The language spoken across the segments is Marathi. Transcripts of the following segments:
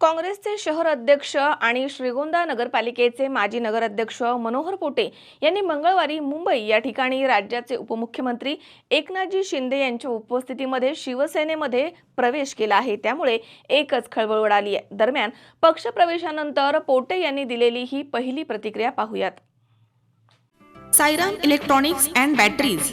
काँग्रेसचे शहर अध्यक्ष आणि श्रीगोंदा नगरपालिकेचे माजी नगराध्यक्ष मनोहर पोटे यांनी मंगळवारी मुंबई या ठिकाणी राज्याचे उपमुख्यमंत्री एकनाथजी शिंदे यांच्या उपस्थितीमध्ये शिवसेनेमध्ये प्रवेश केला आहे. त्यामुळे एकच खळबळ उडाली आहे. दरम्यान पक्षप्रवेशानंतर पोटे यांनी दिलेली ही पहिली प्रतिक्रिया पाहूयात. Sairam electronics and batteries.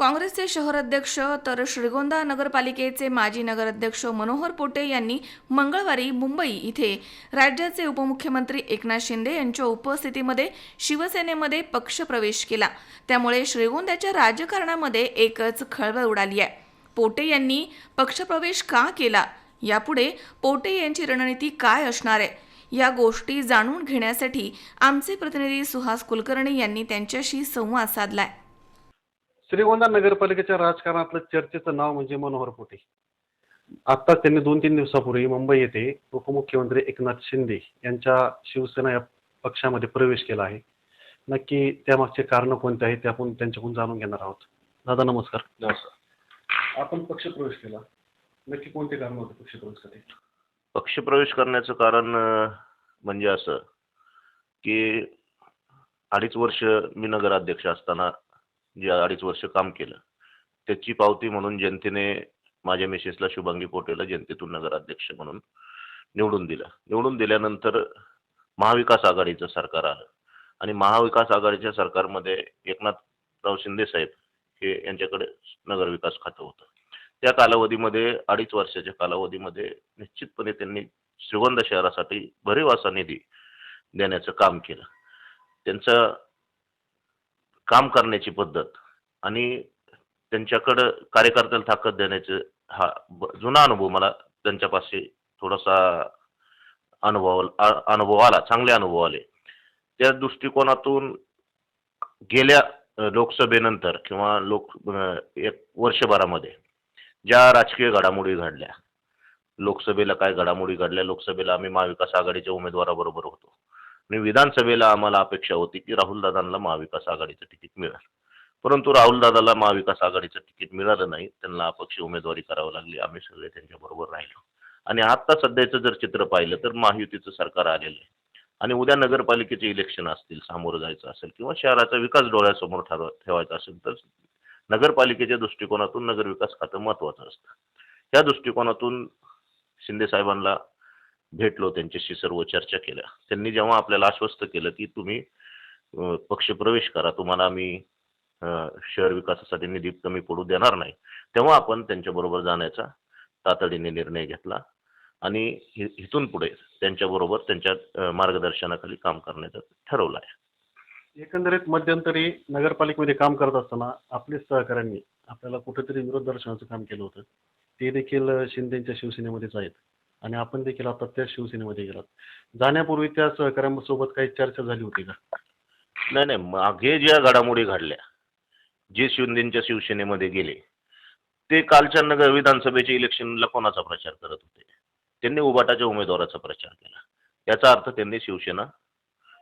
काँग्रेसचे शहराध्यक्ष तर श्रीगोंदा नगरपालिकेचे माजी नगराध्यक्ष मनोहर पोटे यांनी मंगळवारी मुंबई इथे राज्याचे उपमुख्यमंत्री एकनाथ शिंदे यांच्या उपस्थितीमध्ये शिवसेनेमध्ये पक्षप्रवेश केला. त्यामुळे श्रीगोंद्याच्या राजकारणामध्ये एकच खळबळ उडाली आहे. पोटे यांनी पक्षप्रवेश का केला? यापुढे पोटे यांची रणनीती काय असणार आहे? या गोष्टी जाणून घेण्यासाठी आमचे प्रतिनिधी सुहास कुलकर्णी यांनी त्यांच्याशी संवाद साधलाय. श्रीगोंदा नगरपालिकेच्या राजकारणातलं चर्चेचं नाव म्हणजे मनोहर पोटे. आत्ताच त्यांनी दोन तीन दिवसापूर्वी मुंबई येथे उपमुख्यमंत्री एकनाथ शिंदे यांच्या शिवसेना या पक्षामध्ये प्रवेश केला आहे. नक्की त्यामागचे कारण कोणते आहेत ते आपण त्यांच्याकडून जाणून घेणार आहोत. दादा नमस्कार. नमस्कार. आपण पक्षप्रवेश केला. नक्की कोणते कारण होते पक्षप्रवेशासाठी पक्षप्रवेश करण्याचं कारण म्हणजे असं की अडीच वर्ष मी नगराध्यक्ष असताना जे अडीच वर्ष काम केलं. त्याची पावती म्हणून जनतेने माझ्या मिसेसला शुभांगी पोटेला जनतेतून नगराध्यक्ष म्हणून निवडून दिलं. निवडून दिल्यानंतर महाविकास आघाडीचं सरकार आलं. आणि महाविकास आघाडीच्या सरकारमध्ये एकनाथराव शिंदे साहेब हे यांच्याकडे नगरविकास खातं होतं. त्या कालावधीमध्ये अडीच वर्षाच्या कालावधीमध्ये निश्चितपणे त्यांनी श्रीगोंदा शहरासाठी भरीव असा निधी देण्याचं काम केलं. त्यांचं काम करण्याची पद्धत आणि त्यांच्याकडं कार्यकर्त्याला ताकद देण्याचं हा जुना अनुभव मला त्यांच्यापाशी थोडासा अनुभव अनुभव आला चांगले अनुभव आले. त्या दृष्टिकोनातून गेल्या लोकसभेनंतर किंवा लोक एक वर्षभरामध्ये ज्या राजकीय घडामोडी घडल्या लोकसभेला काय घडामोडी घडल्या लोकसभेला आम्ही महाविकास आघाडीच्या उमेदवाराबरोबर होतो. आणि विधानसभेला आम्हाला अपेक्षा होती की राहुलदादांना महाविकास आघाडीचं तिकीट मिळेल. परंतु राहुलदादाला महाविकास आघाडीचं तिकीट मिळालं नाही त्यांना अपक्ष उमेदवारी करावी लागली आम्ही सगळे त्यांच्याबरोबर राहिलो. आणि आता सध्याचं जर चित्र पाहिलं तर महायुतीचं सरकार आलेलं आहे. आणि उद्या नगरपालिकेचे इलेक्शन असतील सामोरं जायचं असेल किंवा शहराचा विकास डोळ्यासमोर ठरव ठेवायचा असेल तर नगरपालिकेच्या दृष्टिकोनातून नगरविकास खातं महत्त्वाचं असतं. या दृष्टिकोनातून शिंदे साहेबांना भेटलो त्यांच्याशी सर्व चर्चा केल्या. त्यांनी जेव्हा आपल्याला आश्वस्त केलं की तुम्ही पक्ष प्रवेश करा तुम्हाला आम्ही शहर विकासासाठी निधी कमी पडू देणार नाही तेव्हा आपण त्यांच्याबरोबर जाण्याचा तातडीने निर्णय घेतला आणि इथून पुढे त्यांच्याबरोबर त्यांच्या मार्गदर्शनाखाली काम करण्याचं ठरवलं आहे. एकंदरीत मध्यंतरी नगरपालिकेमध्ये काम करत असताना आपल्याच सहकाऱ्यांनी आपल्याला कुठेतरी विरोध दर्शनाचं काम केलं होतं. ते देखील शिंदेच्या शिवसेनेमध्येच आहेत. आणि आपण देखील आता त्या शिवसेनेमध्ये गेलात. जाण्यापूर्वी त्या सहकाऱ्यांसोबत काही चर्चा झाली होती का? नाही नाही. मागे ज्या घडामोडी घडल्या जे शिंदेच्या शिवसेनेमध्ये गेले ते कालच्या नगर विधानसभेच्या इलेक्शनला कोणाचा प्रचार करत होते? त्यांनी उबाटाच्या उमेदवाराचा प्रचार केला. याचा अर्थ त्यांनी शिवसेना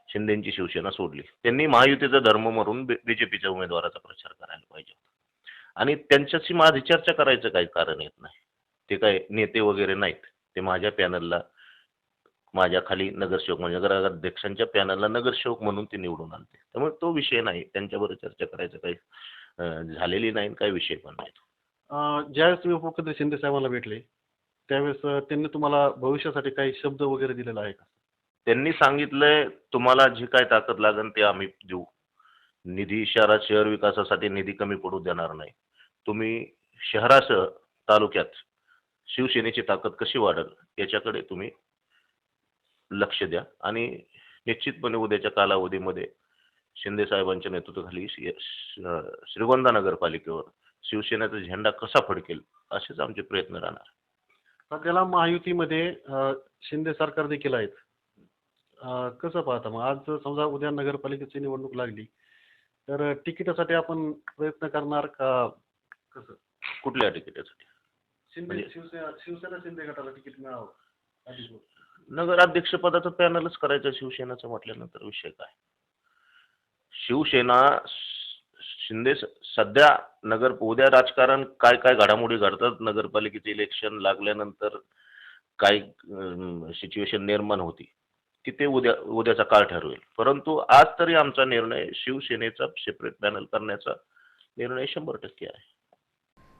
शिंदेची शिवसेना सोडली. त्यांनी महायुतीचा धर्म मरून बीजेपीच्या उमेदवाराचा प्रचार करायला पाहिजे होता. आणि त्यांच्याशी माझी चर्चा करायचं काही कारण येत नाही. ते काय नेते वगैरे नाहीत. ते माझ्या पॅनलला माझ्या खाली नगरसेवक म्हणजे नगराध्यक्षांच्या पॅनलला नगरसेवक म्हणून ते निवडून आणते त्यामुळे तो विषय नाही. त्यांच्याबरोबर चर्चा करायचं काही झालेली नाही काही विषय पण नाही. ज्यावेळेस तुम्ही उपमुख्यमंत्री शिंदे साहेबांना भेटले त्यावेळेस त्यांनी तुम्हाला भविष्यासाठी काही शब्द वगैरे दिलेला आहे का? त्यांनी सांगितलंय तुम्हाला जी काय ताकद लागेल ते आम्ही देऊ. निधी शहरात शहर विकासासाठी निधी कमी पडू देणार नाही. तुम्ही शहरासह तालुक्यात शिवसेनेची ताकद कशी वाढेल याच्याकडे तुम्ही लक्ष द्या. आणि निश्चितपणे उद्याच्या कालावधीमध्ये शिंदे साहेबांच्या नेतृत्वाखाली श्रीगोंदा नगरपालिकेवर शिवसेनेचा झेंडा कसा फडकेल असेच आमचे प्रयत्न राहणार. सध्याला महायुतीमध्ये शिंदे सरकार देखील आहेत. कसं पाहता मग आज समजा उद्या नगरपालिकेची निवडणूक लागली तर तिकिटासाठी आपण प्रयत्न करणार का कसं? कुठल्या तिकिटासाठी? शिंदे म्हणजे- शिवसेना शिवसेना शिंदे गटाला तिकीट मिळावं. अधिक लोक. नगराध्यक्ष पदाचं पॅनलच करायचं शिवसेनेचं म्हटल्यानंतर विषय काय? शिवसेना श- शिंदे स- सध्या नगर उद्या राजकारण काय काय घडामोडी घडतात? नगरपालिकेचे इलेक्शन लागल्यानंतर काय सिच्युएशन निर्माण होती. की ते उद्या उद्याचा काळ ठरवेल. परंतु आज तरी आमचा निर्णय शिवसेनेचा सेपरेट पॅनल करण्याचा निर्णय शंभर टक्के आहे.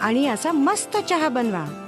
आणि असा मस्त चहा बनवा.